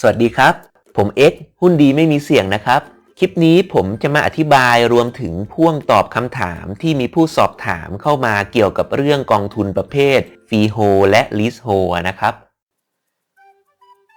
สวัสดีครับ ผมเอ็กหุ้นดีไม่มีเสี่ยงนะครับ คลิปนี้ผมจะมาอธิบายรวมถึงพ่วงตอบคำถามที่มีผู้สอบถามเข้ามาเกี่ยวกับเรื่องกองทุนประเภทฟรีโฮและลิสโฮนะครับ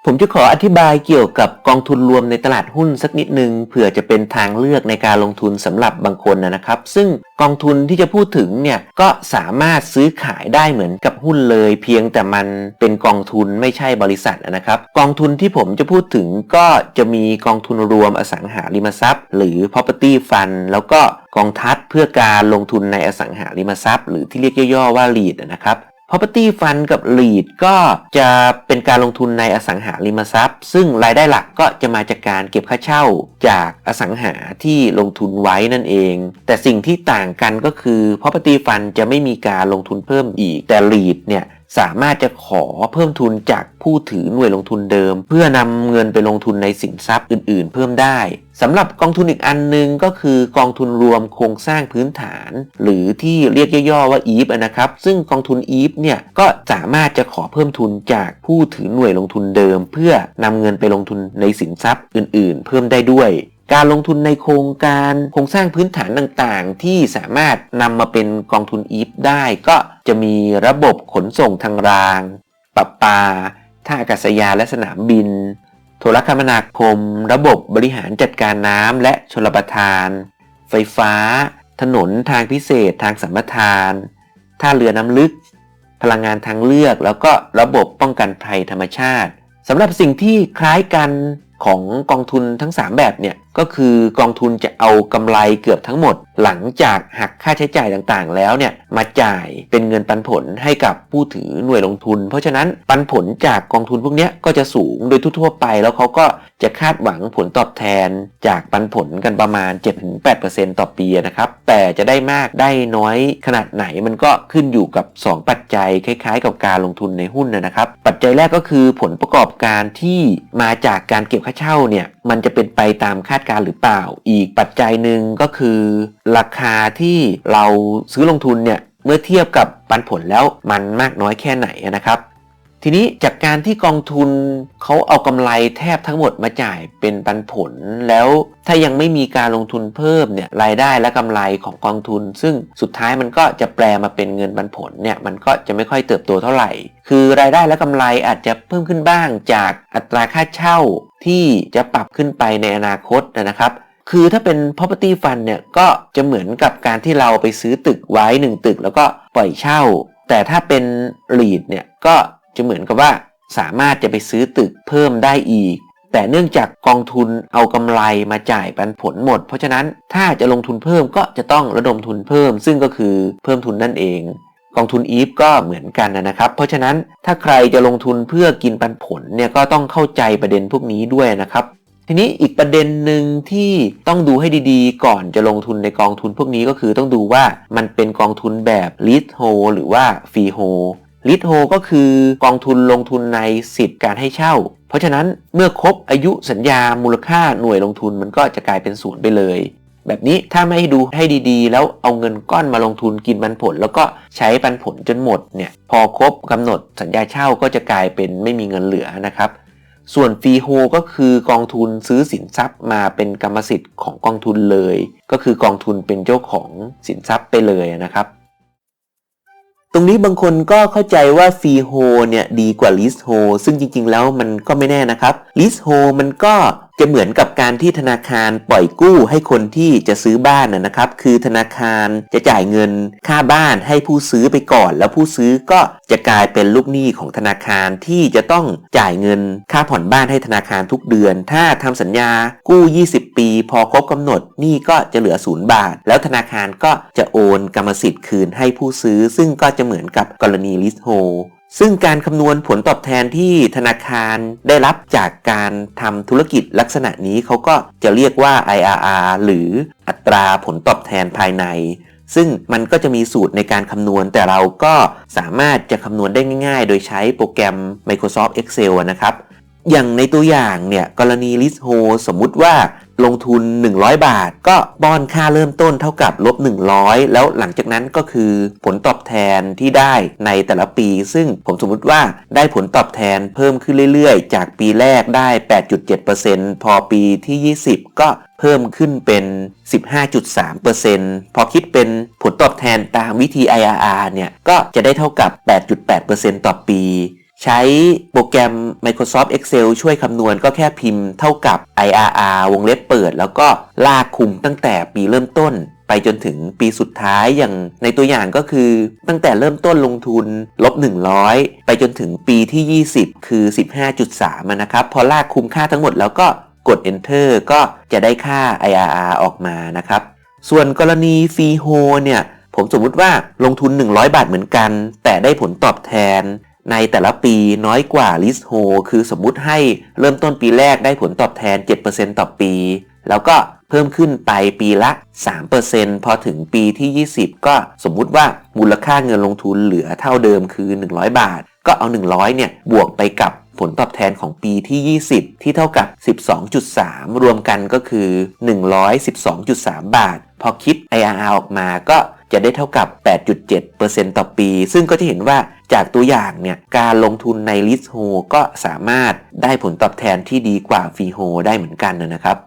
ผมจะขออธิบายเกี่ยวกับกองทุนรวมในตลาดหุ้นสักนิดนึงเผื่อจะเป็นทางเลือกในการลงทุนสำหรับบางคนนะครับ ซึ่งกองทุนที่จะพูดถึงเนี่ยก็สามารถซื้อขายได้เหมือนกับหุ้นเลย เพียงแต่มันเป็นกองทุนไม่ใช่บริษัทนะครับ กองทุนที่ผมจะพูดถึงก็จะมีกองทุนรวมอสังหาริมทรัพย์ หรือ property fund แล้วก็กองทัพเพื่อการลงทุนในอสังหาริมทรัพย์ หรือที่เรียกย่อๆว่า REIT นะครับ property fund กับ REIT ก็จะเป็นการลงทุนในอสังหาริมทรัพย์ ซึ่งรายได้หลักก็จะมาจากการเก็บค่าเช่าจากอสังหาที่ลงทุนไว้นั่นเอง แต่สิ่งที่ต่างกันก็คือ property fund จะไม่มีการลงทุนเพิ่มอีกแต่ REIT เนี่ย สามารถจะขอเพิ่มทุนจากผู้ถือหน่วยลงทุนเดิม เพื่อนำเงินไปลงทุนในสินทรัพย์อื่น ๆ เพิ่มได้สำหรับกองทุนอีกอันนึงก็คือกองทุนรวมโครงสร้างพื้นฐาน หรือที่เรียกย่อๆว่า EVE นะครับ ซึ่งกองทุน EVE เนี่ยก็สามารถจะขอเพิ่มทุนจากผู้ถือหน่วยลงทุนเดิม เพื่อนำเงินไปลงทุนในสินทรัพย์อื่น ๆ เพิ่มได้ด้วย การลงทุนในโครงการโครงสร้างพื้นฐานต่างๆ ที่สามารถนำมาเป็นกองทุน EVE ได้ก็จะมีระบบขนส่งทางรางปรับปาท่าอากาศยานและสนามบิน โทรคมนาคม ระบบบริหารจัดการน้ำและชลประทาน ไฟฟ้า ถนนทางพิเศษทางสัมปทาน ท่าเรือน้ำลึก พลังงานทางเลือก แล้วก็ระบบป้องกันภัยธรรมชาติสำหรับสิ่งที่คล้ายกันของกองทุนทั้ง 3 แบบเนี่ย ก็คือกองทุนจะเอากำไรเกือบทั้งหมด หลังจากหักค่าใช้จ่ายต่างๆ แล้วเนี่ยมาจ่ายเป็นเงินปันผลให้กับผู้ถือหน่วยลงทุน เพราะฉะนั้นปันผลจากกองทุนพวกนี้ก็จะสูงโดยทั่วๆไป แล้วเขาก็จะคาดหวังผลตอบแทนจากปันผลกันประมาณ 7-8%ต่อปีนะครับแต่จะได้มากได้น้อยขนาดไหนมันก็ขึ้นอยู่กับ 2 ปัจจัยคล้าย ๆ กับการลงทุนในหุ้นนะครับ ปัจจัยแรกก็คือผลประกอบการที่มาจากการเก็บค่าเช่าเนี่ย มันจะเป็นไปตามคาดการหรือเปล่า อีกปัจจัยหนึ่งก็คือ ราคาที่เราซื้อลงทุนเนี่ยเมื่อเทียบกับปันผลแล้วมันมากน้อยแค่ไหนนะครับ ทีนี้จากการที่กองทุนเขาเอากำไรแทบทั้งหมดมาจ่ายเป็นปันผล แล้วถ้ายังไม่มีการลงทุนเพิ่มเนี่ยรายได้และกำไรของกองทุน ซึ่งสุดท้ายมันก็จะแปลมาเป็นเงินปันผลเนี่ยมันก็จะไม่ค่อยเติบโตเท่าไหร่ คือรายได้และกำไรอาจจะเพิ่มขึ้นบ้างจากอัตราค่าเช่า ที่จะปรับขึ้นไปในอนาคตนะครับ คือถ้าเป็น property fund เนี่ยก็จะเหมือนกับการที่เราไปซื้อตึกไว้ 1 ตึก แล้วก็ปล่อยเช่า แต่ถ้าเป็น REIT เนี่ยก็จะเหมือนกับว่าสามารถจะไปซื้อตึกเพิ่มได้อีก แต่เนื่องจากกองทุนเอากำไรมาจ่ายปันผลหมด เพราะฉะนั้นถ้าจะลงทุนเพิ่มก็จะต้องระดมทุนเพิ่ม ซึ่งก็คือเพิ่มทุนนั่นเอง กองทุนอีฟก็เหมือนกันนะครับ เพราะฉะนั้นถ้าใครจะลงทุนเพื่อกินปันผลเนี่ยก็ต้องเข้าใจประเด็นพวกนี้ด้วยนะครับ ทีนี้อีกประเด็นหนึ่งที่ต้องดูให้ดีๆ ก่อนจะลงทุนในกองทุนพวกนี้ก็คือต้องดูว่ามันเป็นกองทุนแบบ lead hold หรือว่า free hold ลิทโฮก็คือกองทุนลงทุนในสิทธิ์การให้เช่า เพราะฉะนั้นเมื่อครบอายุสัญญามูลค่าหน่วยลงทุนมันก็จะกลายเป็นศูนย์ไปเลย แบบนี้ถ้าไม่ดูให้ดีๆ แล้วเอาเงินก้อนมาลงทุนกินปันผล แล้วก็ใช้ปันผลจนหมดเนี่ยพอครบกำหนดสัญญาเช่าก็จะกลายเป็นไม่มีเงินเหลือนะครับส่วนฟรีโฮก็คือกองทุนซื้อสินทรัพย์มาเป็นกรรมสิทธิ์ของกองทุนเลย ก็คือกองทุนเป็นเจ้าของสินทรัพย์ไปเลยนะครับ ตรงนี้บางคนก็เข้าใจว่าฟรีโฮเนี่ยดีกว่าลิสโฮซึ่งจริงๆแล้วมันก็ไม่แน่นะครับลิสโฮมันก็ จะเหมือนกับการที่ธนาคารปล่อยกู้ให้คนที่จะซื้อบ้านนะครับ คือธนาคารจะจ่ายเงินค่าบ้านให้ผู้ซื้อไปก่อน แล้วผู้ซื้อก็จะกลายเป็นลูกหนี้ของธนาคารที่จะต้องจ่ายเงินค่าผ่อนบ้านให้ธนาคารทุกเดือน ถ้าทำสัญญากู้ 20 ปี พอครบกำหนดหนี้ก็จะเหลือศูนย์บาท แล้วธนาคารก็จะโอนกรรมสิทธิ์คืนให้ผู้ซื้อ ซึ่งก็จะเหมือนกับกรณีลิสโฮ ซึ่งการคำนวณผลตอบแทนที่ธนาคารได้รับจากการทำธุรกิจลักษณะนี้เขาก็จะเรียกว่า IRR หรืออัตราผลตอบแทนภายใน ซึ่งมันก็จะมีสูตรในการคำนวณ แต่เราก็สามารถจะคำนวณได้ง่ายๆ โดยใช้โปรแกรม Microsoft Excel นะครับ อย่างในตัวอย่างเนี่ยกรณี List h o สมมุติว่า ลงทุน 100 บาท ก็ป้อนค่าเริ่มต้นเท่ากับลบ 100 แล้วหลังจากนั้นก็คือผลตอบแทนที่ได้ในแต่ละปี ซึ่งผมสมมุติว่าได้ผลตอบแทนเพิ่มขึ้นเรื่อยๆ จากปีแรกได้ 8.7%พอปีที่ 20 ก็เพิ่มขึ้นเป็น 15.3%พอคิดเป็นผลตอบแทนตามวิธี IRR เนี่ย ก็จะได้เท่ากับ 8.8%ต่อปี ใช้โปรแกรม Microsoft Excel ช่วยคำนวณก็แค่พิมพ์เท่ากับ IRR วงเล็บเปิด แล้วก็ลากคุมตั้งแต่ปีเริ่มต้น ไปจนถึงปีสุดท้ายอย่างในตัวอย่างก็คือ ตั้งแต่เริ่มต้นลงทุนลบ 100 ไปจนถึงปีที่ 20 คือ 15.3นะครับ พอลากคุมค่าทั้งหมดแล้วก็กด enter ก็จะได้ค่า IRR ออกมานะครับ ส่วนกรณีฟรีโฮเนี่ยผมสมมุติว่าลงทุน 100 บาทเหมือนกัน แต่ได้ผลตอบแทน ในแต่ละปีน้อยกว่า l i s t h o คือสมมุติให้เริ่มต้นปีแรกได้ผลตอบแทน 7%ต่อปี แล้วก็เพิ่มขึ้นไปปีละ 3%พอถึงปีที่ 20 ก็สมมุติว่ามูลค่าเงินลงทุนเหลือเท่าเดิมคือ 100 บาท ก็เอา 100 เนี่ย บวกไปกับผลตอบแทนของปีที่ 20 ที่เท่ากับ 12.3 รวมกันก็คือ 112.3 บาท พอคิด IRR ออกมาก็จะได้เท่ากับ 8.7%ต่อปี ซึ่งก็จะเห็นว่า จากตัวอย่างเนี่ยการลงทุนในลิสโฮก็สามารถได้ผลตอบแทนที่ดีกว่าฟรีโฮได้เหมือนกันนะครับ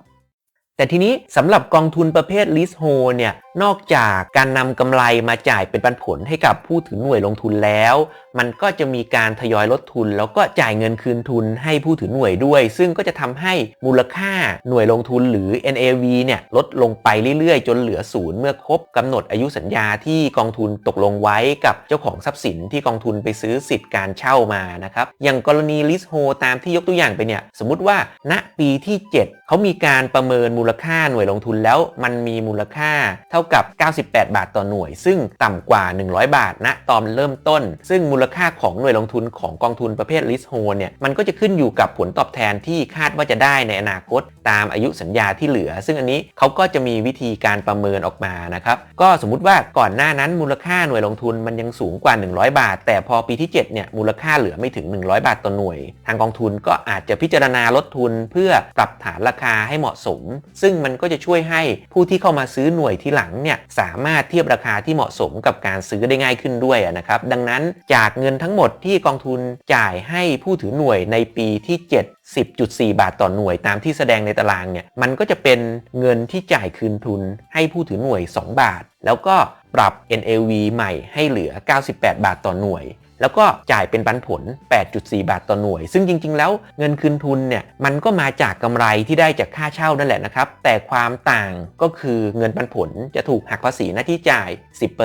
แต่ทีนี้สำหรับกองทุนประเภทลิสโฮเนี่ยนอกจากการนำกำไรมาจ่ายเป็นปันผลให้กับผู้ถือหน่วยลงทุนแล้ว มันก็จะมีการทยอยลดทุน แล้วก็จ่ายเงินคืนทุนให้ผู้ถือหน่วยด้วย ซึ่งก็จะทำให้มูลค่าหน่วยลงทุนหรือ NAV เนี่ยลดลงไปเรื่อยๆ จนเหลือศูนย์เมื่อครบกำหนดอายุสัญญาที่กองทุนตกลงไว้กับเจ้าของทรัพย์สินที่กองทุนไปซื้อสิทธิ์การเช่ามานะครับอย่างกรณี l i s t h o ตามที่ยกตัวอย่างไปเนี่ยสมมติว่าณปีที่ 7 เขามีการประเมินมูลค่าหน่วยลงทุนแล้วมันมีมูลค่าเท่ากับ 98 บาทต่อหน่วย ซึ่งต่ำกว่า 100 บาทณตอนเริ่มต้น ซึ่งมูลค่าของหน่วยลงทุนของกองทุนประเภท l i s t h o เนี่ยมันก็จะขึ้นอยู่กับผลตอบแทนที่คาดว่าจะได้ในอนาคตตามอายุสัญญาที่เหลือ ซึ่งอันนี้เขาก็จะมีวิธีการประเมินออกมานะครับก็สมมุติว่าก่อนหน้านั้นมูลค่าหน่วยลงทุนมันยังสูงกว่า 100 บาท แต่พอปีที่7เนี่ยมูลค่าเหลือไม่ถึง 100 บาทต่อหน่วย ทางกองทุนก็อาจจะพิจารณาลดทุน เพื่อปรับฐานราคาให้เหมาะสม ซึ่งมันก็จะช่วยให้ผู้ที่เข้ามาซื้อหน่วยที่หลังเนี่ยสามารถเทียบราคาที่เหมาะสมกับการซื้อได้ง่ายขึ้นด้วยนะครับดังนั้นจากเงินทั้งหมดที่กองทุนจ่ายให้ผู้ถือหน่วยในปีที่ 7 10.4 บาทต่อหน่วยตามที่แสดงในตารางเนี่ยมันก็จะเป็นเงินที่จ่ายคืนทุนให้ผู้ถือหน่วย 2 บาท แล้วก็ปรับ NAV ใหม่ให้เหลือ 98 บาทต่อหน่วย แล้วก็จ่ายเป็นปันผล 8.4 บาทต่อหน่วย ซึ่งจริง ๆ แล้วเงินคืนทุนเนี่ยมันก็มาจากกำไรที่ได้จากค่าเช่านั่นแหละนะครับ แต่ความต่างก็คือเงินปันผลจะถูกหักภาษีหน้าที่จ่าย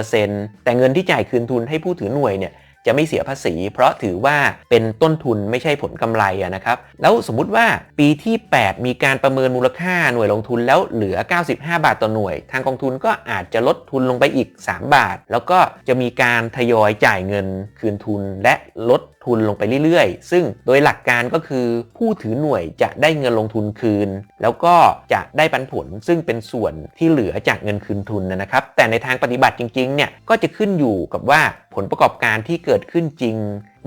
10%แต่เงินที่จ่ายคืนทุนให้ผู้ถือหน่วยเนี่ย จะไม่เสียภาษี เพราะถือว่าเป็นต้นทุนไม่ใช่ผลกำไรนะครับ แล้วสมมุติว่าปีที่ 8 มีการประเมินมูลค่าหน่วยลงทุนแล้วเหลือ 95 บาทต่อหน่วย ทางกองทุนก็อาจจะลดทุนลงไปอีก 3 บาท แล้วก็จะมีการทยอยจ่ายเงินคืนทุนและลด ทุนลงไปเรื่อยๆ ซึ่งโดยหลักการก็คือผู้ถือหน่วยจะได้เงินลงทุนคืน แล้วก็จะได้ปันผลซึ่งเป็นส่วนที่เหลือจากเงินคืนทุนนะครับ แต่ในทางปฏิบัติจริงๆเนี่ยก็จะขึ้นอยู่กับว่าผลประกอบการที่เกิดขึ้นจริง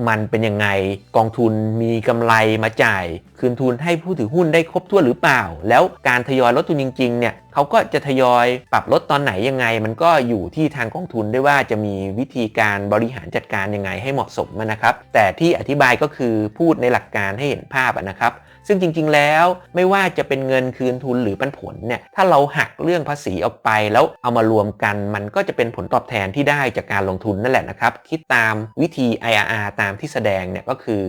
มันเป็นยังไง กองทุนมีกำไรมาจ่าย คืนทุนให้ผู้ถือหุ้นได้ครบถ้วนหรือเปล่า แล้วการทยอยลดทุนจริงๆเนี่ยเขาก็จะทยอยปรับลดตอนไหนยังไง มันก็อยู่ที่ทางกองทุนด้วยว่าจะมีวิธีการบริหารจัดการยังไงให้เหมาะสมนะครับ แต่ที่อธิบายก็คือพูดในหลักการให้เห็นภาพนะครับ ซึ่งจริง ๆ แล้วไม่ว่าจะเป็นเงินคืนทุนหรือปันผลเนี่ยถ้าเราหักเรื่องภาษีออกไปแล้วเอามารวมกัน มันก็จะเป็นผลตอบแทนที่ได้จากการลงทุนนั่นแหละนะครับคิดตามวิธี IRR ตามที่แสดงเนี่ยก็คือ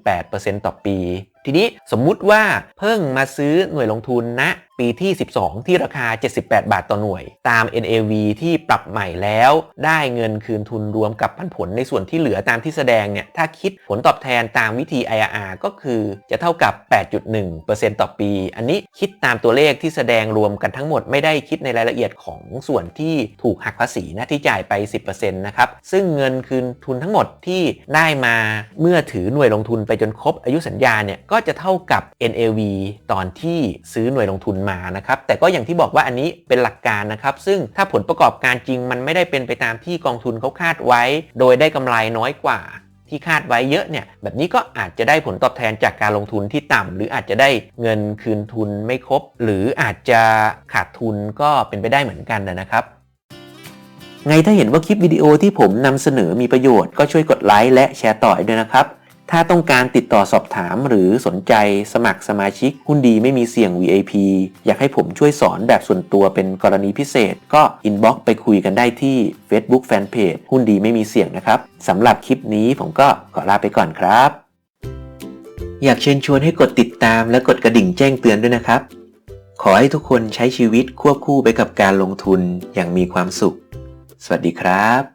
8.8%ต่อปี ทีนี้สมมุติว่าเพิ่งมาซื้อหน่วยลงทุนณนะปีที่ 12 ที่ราคา 78 บาทต่อหน่วย ตาม NAV ที่ปรับใหม่แล้ว ได้เงินคืนทุนรวมกับปันผลในส่วนที่เหลือตามที่แสดงเนี่ย ถ้าคิดผลตอบแทนตามวิธี IRR ก็คือจะเท่ากับ 8.1%ต่อปี อันนี้คิดตามตัวเลขที่แสดงรวมกันทั้งหมดไม่ได้คิดในรายละเอียดของส่วนที่ถูกหักภาษีนะที่จ่ายไป 10%นะครับ ซึ่งเงินคืนทุนทั้งหมดที่ได้มาเมื่อถือหน่วยลงทุนไปจนครบอายุสัญญาเนี่ยก็็จะเท่ากับ NAV ตอนที่ซื้อหน่วยลงทุนมานะครับ แต่ก็อย่างที่บอกว่าอันนี้เป็นหลักการนะครับ ซึ่งถ้าผลประกอบการจริงมันไม่ได้เป็นไปตามที่กองทุนเขาคาดไว้ โดยได้กำไรน้อยกว่าที่คาดไว้เยอะเนี่ยแบบนี้ก็อาจจะได้ผลตอบแทนจากการลงทุนที่ต่ำหรืออาจจะได้เงินคืนทุนไม่ครบ หรืออาจจะขาดทุนก็เป็นไปได้เหมือนกันนะครับไงถ้าเห็นว่าคลิปวิดีโอที่ผมนำเสนอมีประโยชน์ก็ช่วยกดไลค์และแชร์ต่อด้วยนะครับ ถ้าต้องการติดต่อสอบถามหรือสนใจสมัครสมาชิกหุ้นดีไม่มีเสี่ยง VIP อยากให้ผมช่วยสอนแบบส่วนตัวเป็นกรณีพิเศษ ก็อินบ็อกไปคุยกันได้ที่ Facebook Fanpage หุ้นดีไม่มีเสี่ยงนะครับสำหรับคลิปนี้ผมก็ขอลาไปก่อนครับ อยากเชิญชวนให้กดติดตามและกดกระดิ่งแจ้งเตือนด้วยนะครับ ขอให้ทุกคนใช้ชีวิตควบคู่ไปกับการลงทุนอย่างมีความสุข สวัสดีครับ